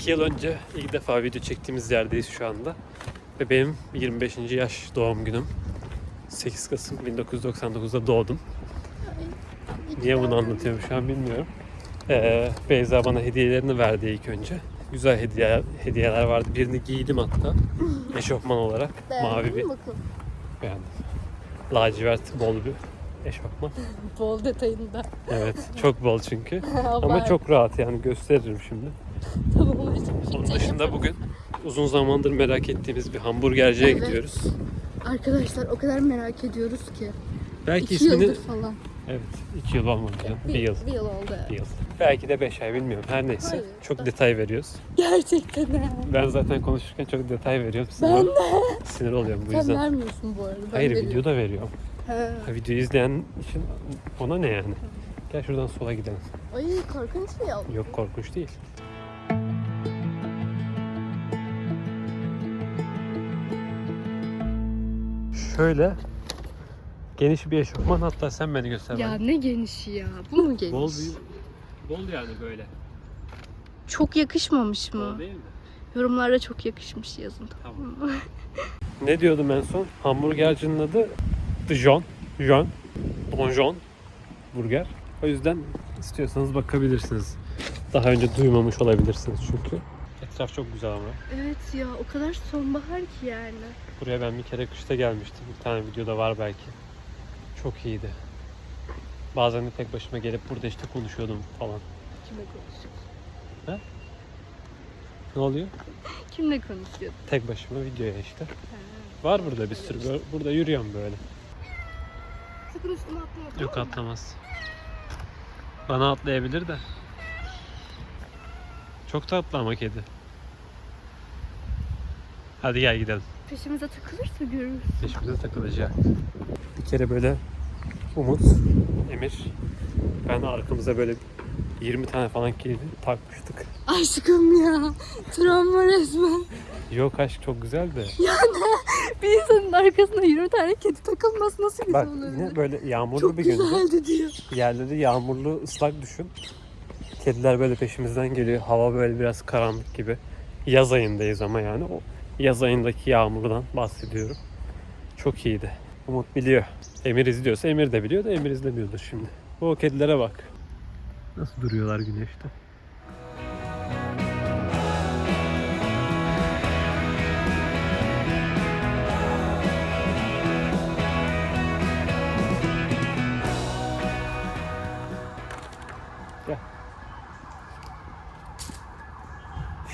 İki yıl önce ilk defa video çektiğimiz yerdeyiz şu anda. Ve benim 25. yaş doğum günüm. 8 Kasım 1999'da doğdum. Niye bunu anlatıyorum şu an bilmiyorum. Ee, Beyza bana hediyelerini verdi ilk önce. Güzel hediye, hediyeler vardı. Birini giydim hatta. Eşofman olarak. Mavi bir Bakalım. beğendim. Lacivert bol bir eşofman. Bol detayında. Evet çok bol çünkü. Ama çok rahat yani gösteririm şimdi. Onun dışında bugün uzun zamandır merak ettiğimiz bir hamburgerciye Evet. gidiyoruz. Arkadaşlar o kadar merak ediyoruz ki. Belki İki ismini... yıldır falan. Evet iki yıl olmadı canım. Bir yıl. Bir yıl oldu. Bir yıl. Belki de beş ay bilmiyorum. Her neyse. Hayır. Çok detay veriyoruz. Gerçekten ha. Ben zaten konuşurken çok detay veriyorum. Sinir, Ben de. sinir oluyorum bu Sen yüzden. vermiyorsun bu arada. Ben Hayır veriyorum. videoda veriyorum. Ha. Ha, videoyu izleyen için ona ne yani? Gel şuradan sola gidelim. Ay korkunç bir yol. Yok korkunç değil. Şöyle geniş bir eşofman hatta sen beni göster. Ya bana. ne geniş ya. Bu mu geniş? Bol bir bol yani böyle. Çok yakışmamış Bol mı? değil mi? Yorumlarda çok yakışmış yazın. Tamam. ne diyordum en son? Hamburgercinin adı Dijon. Don John burger. O yüzden istiyorsanız bakabilirsiniz. Daha önce duymamış olabilirsiniz çünkü. Etraf çok güzel ama. Evet ya o kadar sonbahar ki yani. Buraya ben bir kere kışta gelmiştim. Bir tane videoda var belki. Çok iyiydi. Bazen de tek başıma gelip burada işte konuşuyordum falan. Kimle konuşuyorsun? Ne oluyor? Kimle konuşuyordun? Tek başıma videoya işte. Var burada bir sürü. Böyle- Burada yürüyorum böyle. Sakın üstüme atlama. Yok atlamaz. Bana atlayabilir de. Çok tatlı ama kedi. Hadi gel gidelim. Peşimize takılırsa görürüz. Peşimize takılacak. Bir kere böyle Umut, Emir, ben arkamıza böyle 20 tane falan kedi takmıştık. Aşkım ya. Travma resmen. Yok aşk çok güzel de. Bir insanın arkasına 20 tane kedi takılması nasıl güzel Bak olabilir? yine böyle yağmurlu Çok bir gündü. güzeldi diyor. Yerleri yağmurlu ıslak düşün. Kediler böyle peşimizden geliyor. Hava böyle biraz karanlık gibi. Yaz ayındayız ama yani o yaz ayındaki yağmurdan bahsediyorum. Çok iyiydi. Umut biliyor. Emir izliyorsa Emir de biliyor da Emir izlemiyordur şimdi. O kedilere bak. Nasıl duruyorlar güneşte.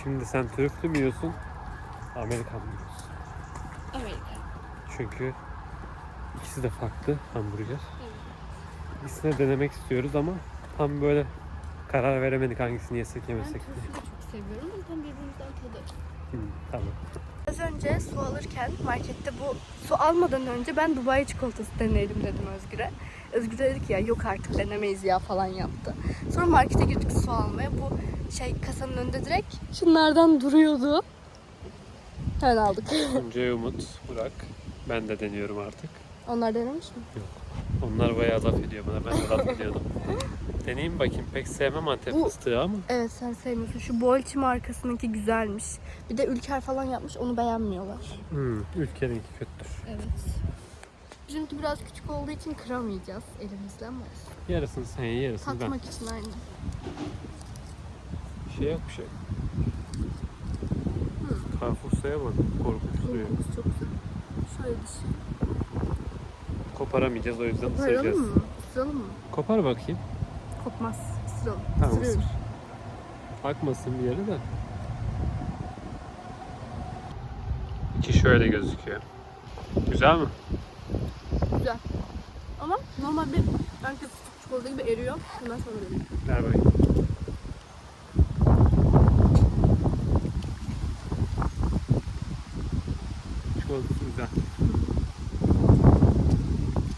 Şimdi sen trüflü mü yiyorsun? Amerikan mı yiyorsun? Amerika. Çünkü ikisi de farklı hamburger. İkisini de denemek istiyoruz ama tam böyle karar veremedik hangisini yesek Ben yemesek tofu diye. da çok seviyorum. O yüzden birbirimizden tadarız. Hı, tamam. Az önce su alırken markette bu su almadan önce ben Dubai çikolatası deneyelim dedim Özgür'e. Özgür dedi ki ya yok artık denemeyiz ya falan yaptı. Sonra markete girdik su almaya. Bu şey kasanın önünde direkt şunlardan duruyordu. Hemen aldık. Önce Umut, Burak. Ben de deniyorum artık. Onlar denemiş mi? Onlar bayağı laf ediyor bana. Ben de laf ediyordum. Deneyeyim bakayım. Pek sevmem Antep Bu- fıstığı ama. Evet sen sevmiyorsun. Şu Bolçi markasınınki güzelmiş. Bir de Ülker falan yapmış onu beğenmiyorlar. Hmm, ülkeninki kötüdür. Evet. Bizimki biraz küçük olduğu için kıramayacağız elimizle ama olsun. Yarısını sen ye, yarısını ben. Tatmak için aynı. Bir şey yok bir şey. yok. Carrefour'sa'ya bak. Korkunç duruyor. Kıymamız çok güzel. Şöyle dışı. Koparamayacağız o yüzden ısıracağız. mı? Isıralım mı? Kopar bakayım. Kopmaz. Isıralım. Tamam ısır. Bakmasın bir yere de. İçi şöyle gözüküyor. Güzel mi? Güzel. Ama normal bir fıstık çikolata gibi eriyor. Ondan sonra böyle. Ver bakayım. Çikolatası güzel.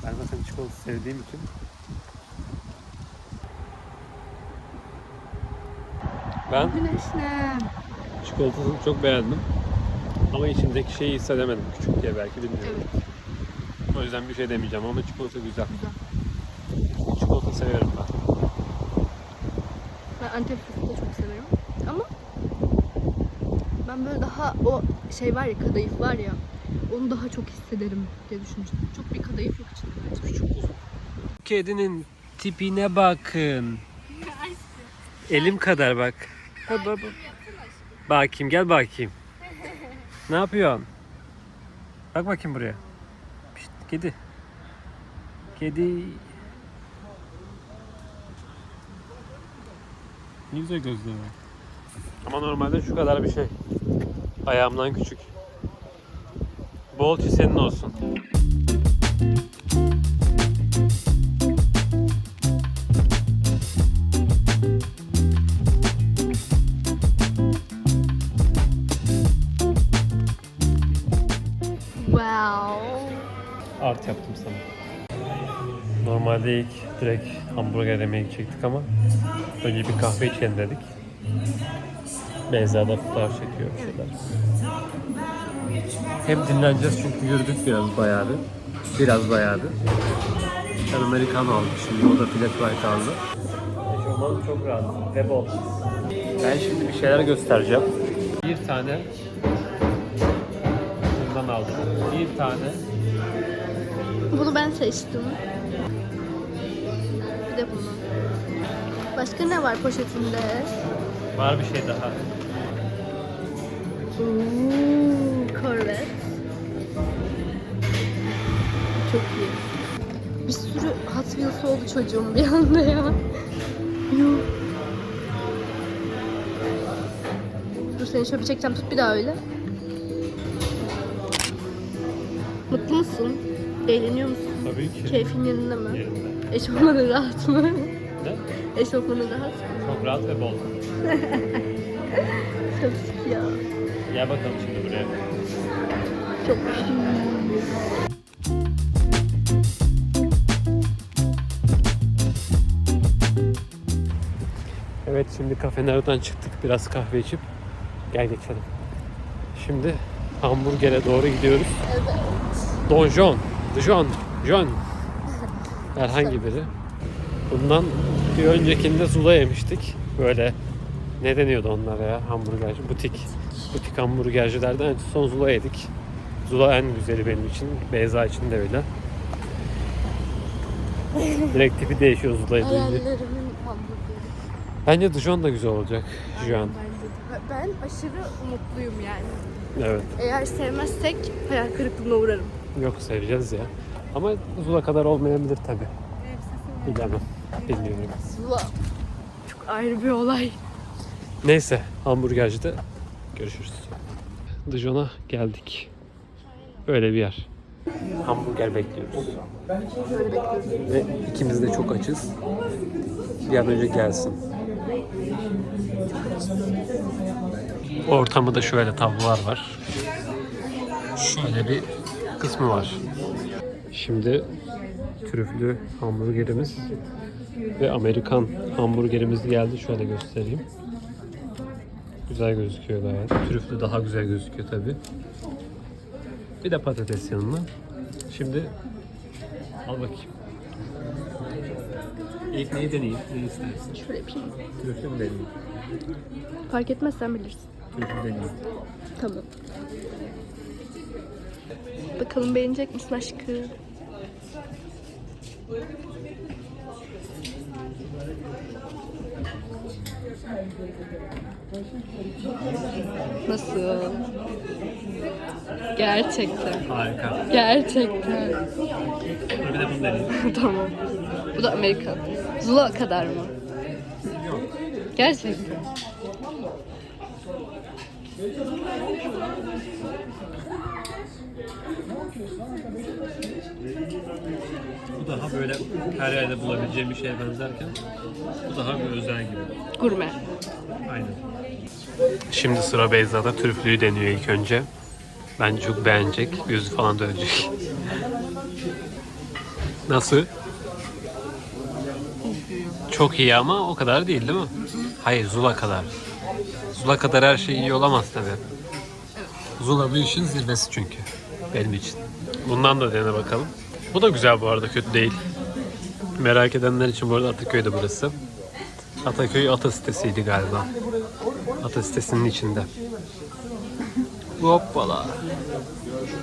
Ben zaten çikolata sevdiğim için ben Güneşle. çikolatasını çok beğendim. Ama içindeki şeyi hissedemedim küçük diye belki bilmiyorum. Evet. O yüzden bir şey demeyeceğim ama çikolata güzel. Güzel. Çikolata severim ben. Ben Antep fıstığı çok seviyorum. Ama Ben böyle daha o şey var ya kadayıf var ya onu daha çok hissederim diye düşünmüştüm. Çok bir kadayıf yok içinde. Çok uzun. Kedinin tipine bakın. Elim kadar bak. Bak, bak. Bakayım gel bakayım. Ne yapıyorsun? Bak bakayım buraya. Pişt, kedi. Kedi. Ne güzel gözleri var. Ama normalde şu kadar bir şey. Ayağımdan küçük. Bolçi senin olsun. Art yaptım sana. Normalde ilk direkt hamburger yemeğe gidecektik ama önce bir kahve içelim dedik. Beyza da fotoğraf çekiyor bir şeyler. Hem dinleneceğiz çünkü yürüdük biraz bayağı bir. Biraz bayağı bir. Ben Americano aldım şimdi o da flat white aldı. Eşofman çok rahat ve bol. Ben şimdi bir şeyler göstereceğim. Bir tane bundan aldım. Bir tane Bunu ben seçtim. Bir de bunu. Başka ne var poşetinde? Var bir şey daha. Ooh, Corvette. Çok iyi. Bir sürü Hot Wheels oldu çocuğum bir anda ya. Yuh. Dur seni şöyle bir çekeceğim tut bir daha öyle. Mutlu musun? Eğleniyor musun? Tabii ki. Keyfin yerinde mi? Yerinde. Eşofmanın rahat mı? Ne? Eşofmanın rahat mı? Çok rahat ve bol. Çok ya. Gel bakalım şimdi buraya. Çok iyi. Evet şimdi Cafe Nero'dan çıktık. Biraz kahve içip gel geçelim. Şimdi hamburgere doğru gidiyoruz. Evet. Don John. John. Herhangi biri. Bundan bir öncekinde Zula yemiştik. Böyle ne deniyordu onlara ya hamburgerci? Butik. Butik hamburgercilerden en son Zula yedik. Zula en güzeli benim için. Beyza için de öyle. Direkt tipi değişiyor Zula'yı duyunca. Hayallerimin hamburgeri. Bence Dijon da güzel olacak şu an. Bence de. Ben aşırı umutluyum yani. Evet. Eğer sevmezsek hayal kırıklığına uğrarım. Yok seveceğiz ya. Ama Zula kadar olmayabilir tabi. Bilemem. Bilmiyorum. Zula. Çok ayrı bir olay. Neyse hamburgercide görüşürüz. Dijon'a geldik. Böyle bir yer. Hamburger bekliyoruz. Ve ikimiz de çok açız. Bir an önce gelsin. Ortamı şöyle tablolar var. Şöyle bir kısmı var. Şimdi trüflü hamburgerimiz ve Amerikan hamburgerimiz geldi. Şöyle göstereyim. Güzel gözüküyor gayet. Trüflü daha güzel gözüküyor tabi. Bir de patates yanına. Şimdi al bakayım. İlk neyi deneyeyim? Ne istersin? Şöyle yapayım. Trüflü mü deneyeyim? Fark etmez sen bilirsin. Trüflü deneyeyim. Tamam. Bakalım beğenecek misin aşkım? Nasıl? Gerçekten. Harika. Gerçekten. Dur bir de bunu deneyeyim. tamam. Bu da Amerikan. Zula kadar mı? Yok. Gerçekten. Bu daha böyle her yerde bulabileceğim bir şeye benzerken bu daha bir özel gibi. Gurme. Aynen. Şimdi sıra Beyza'da trüflüyü deniyor ilk önce. Bence çok beğenecek. Gözü falan dönecek. Nasıl? Çok iyi ama o kadar değil değil mi? Hayır Zula kadar. Zula kadar her şey iyi olamaz tabi. Zula bu işin zirvesi çünkü. Benim için. Bundan da dene bakalım. Bu da güzel bu arada kötü değil. Merak edenler için bu arada Ataköy'de burası. Ataköy Ata sitesiydi galiba. Ata sitesinin içinde. Hoppala.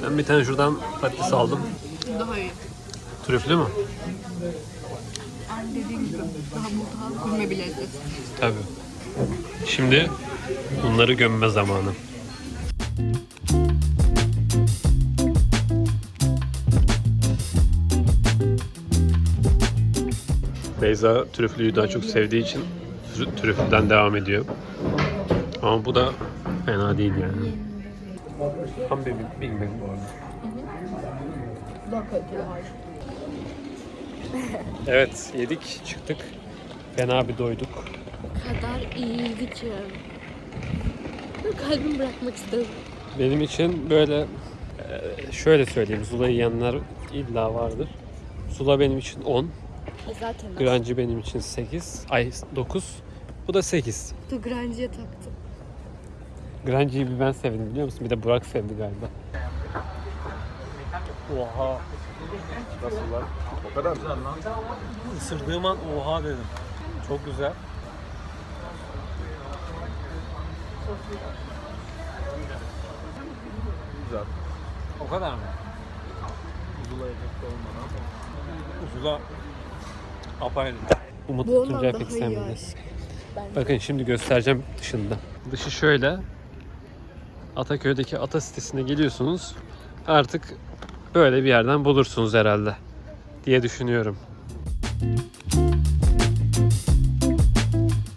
Ben bir tane şuradan patates aldım. Daha iyi. Trüflü mü? Dediğim gibi daha bu daha bir lezzet. Tabii. Şimdi bunları gömme zamanı. Beyza trüflüyü daha çok sevdiği için trü- trüflüden devam ediyor. Ama bu da fena değil yani. Tam benim bilmedim bu arada. Evet yedik çıktık. Fena bir doyduk. kadar iyiydi ki. Kalbim bırakmak istedim. Benim için böyle e, şöyle söyleyeyim. Zula yiyenler illa vardır. Zula benim için 10. E zaten Grancı benim için 8. Ay 9. Bu da 8. ben Granci'ye taktım. Grancı'yı bir ben sevdim biliyor musun? Bir de Burak sevdi galiba. Oha. Nasıl lan? O kadar güzel lan. Isırdığım an oha dedim. Çok güzel. Güzel. O kadar mı? Uzula efekti olmadan. Uzula apayrı. Umut Bu Tuncay pek iyi sevmedi. Bence. Bakın şimdi göstereceğim dışında. Dışı şöyle. Ataköy'deki ata sitesine geliyorsunuz. Artık böyle bir yerden bulursunuz herhalde diye düşünüyorum.